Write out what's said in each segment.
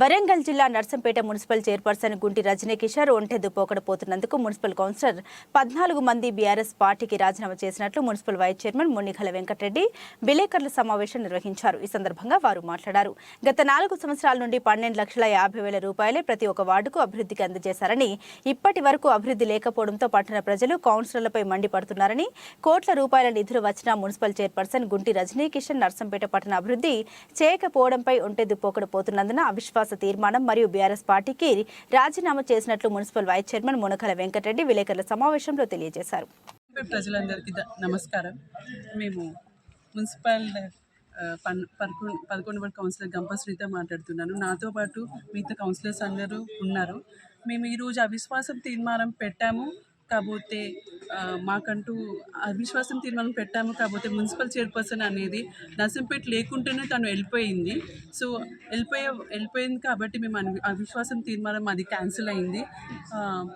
వరంగల్ జిల్లా Narsampet municipal chairperson Gunti Rajani Kishore ఒంటెద్దు పోకడపోతున్నందుకు మున్సిపల్ కౌన్సిలర్ పద్నాలుగు మంది బీఆర్ఎస్ పార్టీకి రాజీనామా చేసినట్లు municipal vice chairman Munnighala Venkata Reddy విలేకరుల సమావేశం నిర్వహించారు. ఈ సందర్భంగా వారు మాట్లాడారు. గత నాలుగు సంవత్సరాల నుండి పన్నెండు లక్షల యాభై వేల రూపాయలే ప్రతి ఒక్క వార్డుకు అభివృద్ధికి అందజేశారని ఇప్పటి వరకు అభివృద్ధి లేకపోవడంతో పట్టణ ప్రజలు కౌన్సిలర్లపై మండిపడుతున్నారని కోట్ల రూపాయల నిధులు వచ్చిన మున్సిపల్ చైర్పర్సన్ గుంటి రజనీ కిషన్ నర్సంపేట పట్టణ అభివృద్ధి చేయకపోవడంపై ఒంటెద్దు పోకడపోతున్నందున పోతున్నందున అవిశ్వాస తీర్మానం మరియు బీఆర్ఎస్ పార్టీకి రాజీనామా చేసినట్లు municipal vice chairman Munakala Venkata Reddy విలేకరుల సమావేశంలో తెలియజేశారు. ప్రజలందరికీ నమస్కారం. మేము మున్సిపల్ పన్ పదకొండు పదకొండు వార్డు కౌన్సిలర్ గంపశ్రీతో మాట్లాడుతున్నాను. నాతో పాటు మిగతా కౌన్సిలర్స్ అందరూ ఉన్నారు. మేము ఈరోజు అవిశ్వాసం తీర్మానం పెట్టాము. కాకపోతే మాకంటూ అవిశ్వాసం తీర్మానం పెట్టాము. కాకపోతే మున్సిపల్ చైర్పర్సన్ అనేది నర్సింపేట లేకుంటేనే తను వెళ్ళిపోయింది. సో వెళ్ళిపోయే వెళ్ళిపోయింది కాబట్టి మేము అవి- అవిశ్వాసం తీర్మానం అది క్యాన్సిల్ అయింది.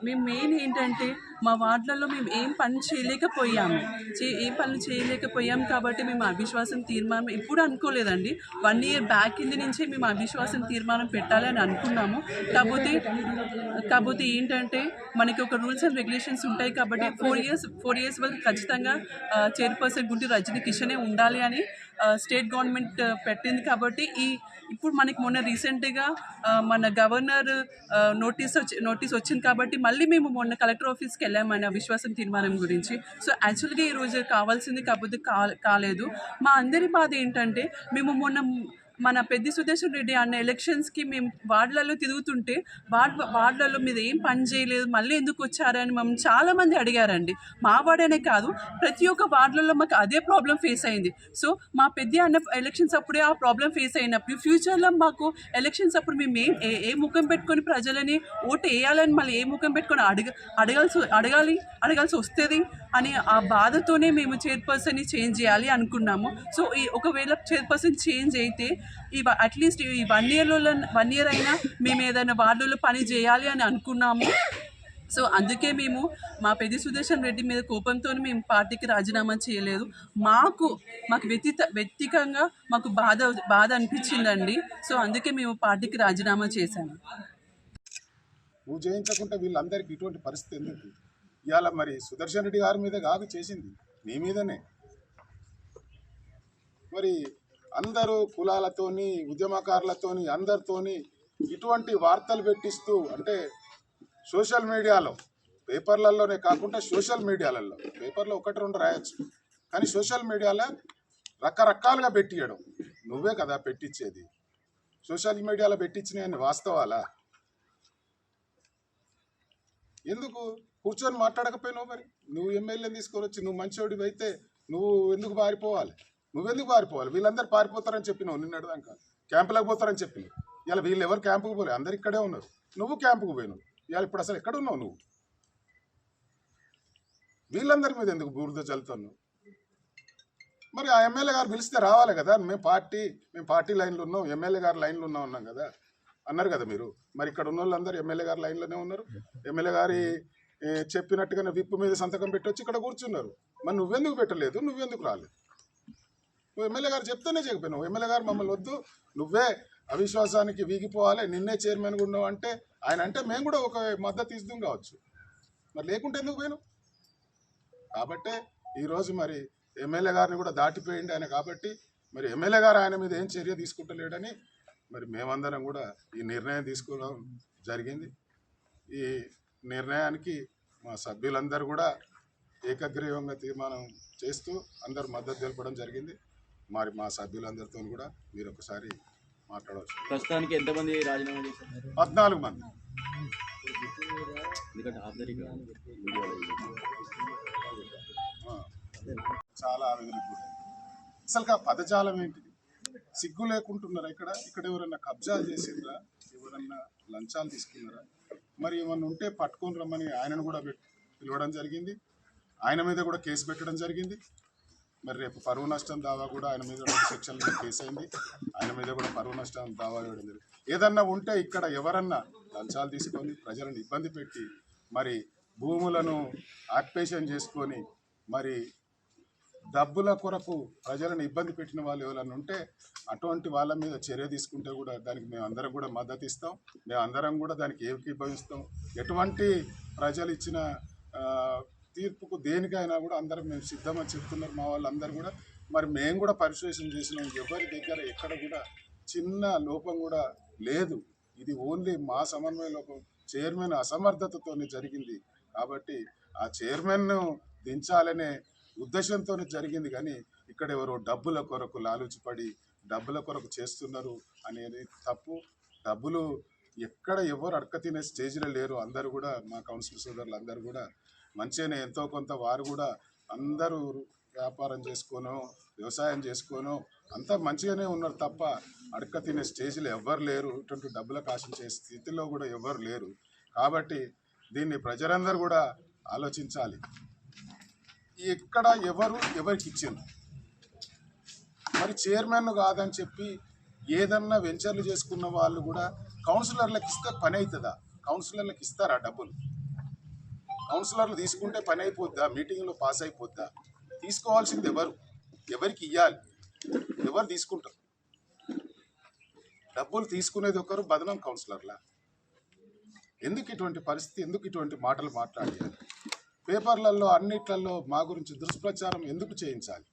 మేము మెయిన్ ఏంటంటే మా వార్డులలో మేము ఏం పని చేయలేకపోయాము. చే ఏం పనులు చేయలేకపోయాం కాబట్టి మేము అవిశ్వాసం తీర్మానం ఎప్పుడు అనుకోలేదండి. వన్ ఇయర్ బ్యాక్ కింద నుంచే మేము అవిశ్వాసం తీర్మానం పెట్టాలని అనుకున్నాము. కాకపోతే కాకపోతే ఏంటంటే మనకి ఒక రూల్స్ అండ్ రెగ్యులేషన్స్ ఉంటాయి కాబట్టి ఫోర్ ఇయర్స్ ఫోర్ ఇయర్స్ వరకు ఖచ్చితంగా చైర్పర్సన్ గుంటూరు రజనీ కిషనే ఉండాలి అని స్టేట్ గవర్నమెంట్ పెట్టింది కాబట్టి ఈ ఇప్పుడు మనకి మొన్న రీసెంట్గా మన గవర్నర్ నోటీస్ వచ్చి నోటీస్ వచ్చింది కాబట్టి మళ్ళీ మేము మొన్న కలెక్టర్ ఆఫీస్కి వెళ్ళామని విశ్వాసం తీర్మానం గురించి. సో యాక్చువల్గా ఈరోజు కావాల్సింది కాకపోతే కా కాలేదు. మా అందరి బాధ ఏంటంటే మేము మొన్న మన పెద్ద సుదర్శన్ రెడ్డి అన్న ఎలక్షన్స్కి మేము వార్డులలో తిరుగుతుంటే వార్డ్ వార్డులలో మీద ఏం పని చేయలేదు మళ్ళీ ఎందుకు వచ్చారని మమ్మల్ని చాలామంది అడిగారండి. మా వార్డనే కాదు ప్రతి ఒక్క వార్డులలో మాకు అదే ప్రాబ్లం ఫేస్ అయింది. సో మా పెద్ద అన్న ఎలక్షన్స్ అప్పుడే ఆ ప్రాబ్లం ఫేస్ అయినప్పుడు ఫ్యూచర్లో మాకు ఎలక్షన్స్ అప్పుడు మేము ఏం ఏ ఏ ముఖం పెట్టుకొని ప్రజలని ఓటు వేయాలని మళ్ళీ ఏ ముఖం పెట్టుకొని అడగ అడగాల్సి అడగాలి అడగాల్సి వస్తుంది అని ఆ బాధతోనే మేము చైర్పర్సన్ని చేంజ్ చేయాలి అనుకున్నాము. సో ఈ ఒకవేళ చైర్పర్సన్ చేంజ్ అయితే ఈ అట్లీస్ట్ ఈ వన్ ఇయర్లో వన్ ఇయర్ అయినా మేము ఏదైనా వార్డులో పని చేయాలి అని అనుకున్నాము. సో అందుకే మేము మా పెద్ద సుదర్శన్ రెడ్డి మీద కోపంతో మేము పార్టీకి రాజీనామా చేయలేదు. మాకు మాకు వ్యతిత వ్యక్తికంగా మాకు బాధ బాధ అనిపించిందండి. సో అందుకే మేము పార్టీకి రాజీనామా చేశాము. నువ్వు చేయించకుండా వీళ్ళందరికీ ఇటువంటి పరిస్థితి ఎందుకు? ఇవాళ మరి సుదర్శన్ రెడ్డి గారి మీద కాదు చేసింది. నీ మీదనే. మరి అందరూ కులాలతోని ఉద్యమకారులతోని అందరితోని ఇటువంటి వార్తలు పెట్టిస్తూ అంటే సోషల్ మీడియాలో పేపర్లలోనే కాకుండా సోషల్ మీడియాలలో పేపర్లో ఒకటి రెండు రాయొచ్చు. కానీ సోషల్ మీడియాలో రకరకాలుగా పెట్టియడం. నువ్వే కదా పెట్టించేది సోషల్ మీడియాలో పెట్టించినాయని వాస్తవాలా? ఎందుకు? కూర్చొని మాట్లాడకపోయినావు మరి? నువ్వు ఎమ్మెల్యేని తీసుకొని వచ్చి నువ్వు మంచోడివి అయితే నువ్వు ఎందుకు పారిపోవాలి నువ్వెందుకు పారిపోవాలి? వీళ్ళందరూ పారిపోతారని చెప్పినావు నిన్నటిదాకా క్యాంపులకు పోతారని చెప్పి ఇలా వీళ్ళు ఎవరు క్యాంపుకు పోలే? అందరు ఇక్కడే ఉన్నారు. నువ్వు క్యాంపుకు పోయినావు. ఇవాళ ఇప్పుడు అసలు ఎక్కడ ఉన్నావు నువ్వు? వీళ్ళందరి మీద ఎందుకు బూర్ద చల్లుతున్నావు? మరి ఆ ఎమ్మెల్యే గారు పిలిస్తే రావాలి కదా? మేము పార్టీ మేము పార్టీ లైన్లో ఉన్నాం ఎమ్మెల్యే గారు లైన్లో ఉన్నాం ఉన్నాం కదా? అన్నారు కదా మీరు. మరి ఇక్కడ ఉన్న వాళ్ళందరూ ఎమ్మెల్యే గారు లైన్లోనే ఉన్నారు. ఎమ్మెల్యే గారి చెప్పినట్టుగానే విప్పు మీద సంతకం పెట్టొచ్చి ఇక్కడ కూర్చున్నారు. మరి నువ్వెందుకు పెట్టలేదు? నువ్వెందుకు రాలేదు? నువ్వు ఎమ్మెల్యే గారు చెప్తేనే చెప్పినావు ఎమ్మెల్యే గారు మమ్మల్ని వద్దు. నువ్వే అవిశ్వాసానికి వీగిపోవాలి. నిన్నే చైర్మన్గా ఉన్నావు అంటే ఆయన అంటే మేము కూడా ఒక మద్దతు ఇస్తాం కావచ్చు. మరి లేకుంటే ఎందుకు పోయినావు? కాబట్టే ఈరోజు మరి ఎమ్మెల్యే గారిని కూడా దాటిపోయింది ఆయన కాబట్టి మరి ఎమ్మెల్యే గారు ఆయన మీద ఏం చర్య తీసుకుంటలేడని మరి మేమందరం కూడా ఈ నిర్ణయం తీసుకోవడం జరిగింది. ఈ నిర్ణయానికి మా సభ్యులందరూ కూడా ఏకగ్రీవంగా తీర్మానం చేస్తూ అందరు మద్దతు తెలపడం జరిగింది. మరి మా సభ్యులందరితో కూడా మీరు ఒకసారి మాట్లాడవచ్చు. ప్రస్తుతానికి ఎంతమంది రాజీనామా చేశారు? పద్నాలుగు మంది. చాలా ఆవేదనకు గురైంది అసలు ఆ పదజాలం ఏంటిది? సిగ్గు లేకుంటున్నారా ఇక్కడ? ఇక్కడ ఎవరన్నా కబ్జాలు చేసిండ్రా? ఎవరన్నా లంచాలు తీసుకున్నారా? మరి ఏమన్నా ఉంటే పట్టుకొని రమ్మని ఆయనను కూడా పిలవడం జరిగింది. ఆయన మీద కూడా కేసు పెట్టడం జరిగింది. మరి రేపు పరువు నష్టం దావా కూడా ఆయన మీద రెండు సెక్షన్ల కేసు అయింది. ఆయన మీద కూడా పరువు నష్టం దావా వేయడం జరిగింది. ఏదన్నా ఉంటే ఇక్కడ ఎవరన్నా లంచాలు తీసుకొని ప్రజలను ఇబ్బంది పెట్టి మరి భూములను ఆక్యుపేషన్ చేసుకొని మరి డబ్బుల కొరకు ప్రజలను ఇబ్బంది పెట్టిన వాళ్ళు ఎవరైనా ఉంటే అటువంటి వాళ్ళ మీద చర్య తీసుకుంటే కూడా దానికి మేము అందరం కూడా మద్దతు ఇస్తాం. మేము అందరం కూడా దానికి ఏకీభవిస్తాం. ఎటువంటి ప్రజలు ఇచ్చిన తీర్పుకు దేనికైనా కూడా అందరం మేము సిద్ధమని చెప్తున్నారు. మా వాళ్ళందరూ కూడా మరి మేము కూడా పరిశోధన చేసినాం ఎవరి దగ్గర ఎక్కడ కూడా చిన్న లోపం కూడా లేదు. ఇది ఓన్లీ మా సమన్వయ లోపం. చైర్మన్ అసమర్థతతోనే జరిగింది కాబట్టి ఆ చైర్మన్ను దించాలనే ఉద్దేశంతో జరిగింది కానీ ఇక్కడ ఎవరో డబ్బుల కొరకు లాలుచిపడి డబ్బుల కొరకు చేస్తున్నారు అనేది తప్పు. డబ్బులు ఎక్కడ ఎవరు అడక తినే స్టేజ్లో లేరు. అందరూ కూడా మా కౌన్సిల్ సోదరులు అందరూ కూడా మంచిగానే ఎంతో కొంత వారు కూడా అందరూ వ్యాపారం చేసుకోనో వ్యవసాయం చేసుకోనో అంతా మంచిగానే ఉన్నారు తప్ప అడక తినే స్టేజ్లో ఎవ్వరు లేరు. ఇటువంటి డబ్బులకు ఆశించే స్థితిలో కూడా ఎవ్వరు లేరు. కాబట్టి దీన్ని ప్రజలందరూ కూడా ఆలోచించాలి. ఎక్కడ ఎవరు ఎవరికి ఇచ్చింది మరి చైర్మన్ కాదని చెప్పి ఏదన్నా వెంచర్లు చేసుకున్న వాళ్ళు కూడా కౌన్సిలర్లకు ఇస్తే పని అవుతుందా కౌన్సిలర్లకు ఇస్తారా డబ్బులు? కౌన్సిలర్లు తీసుకుంటే పని అయిపోద్దా మీటింగ్లో పాస్ అయిపోద్దా తీసుకోవాల్సింది ఎవరు? ఎవరికి ఇవ్వాలి ఎవరు తీసుకుంటారు? డబ్బులు తీసుకునేది ఒకరు బదనం కౌన్సిలర్లా? ఎందుకు ఇటువంటి పరిస్థితి? ఎందుకు ఇటువంటి మాటలు మాట్లాడాలి పేపర్లలో అన్నిట్లలో మా గురించి దుష్ప్రచారం ఎందుకు చేయించాలి?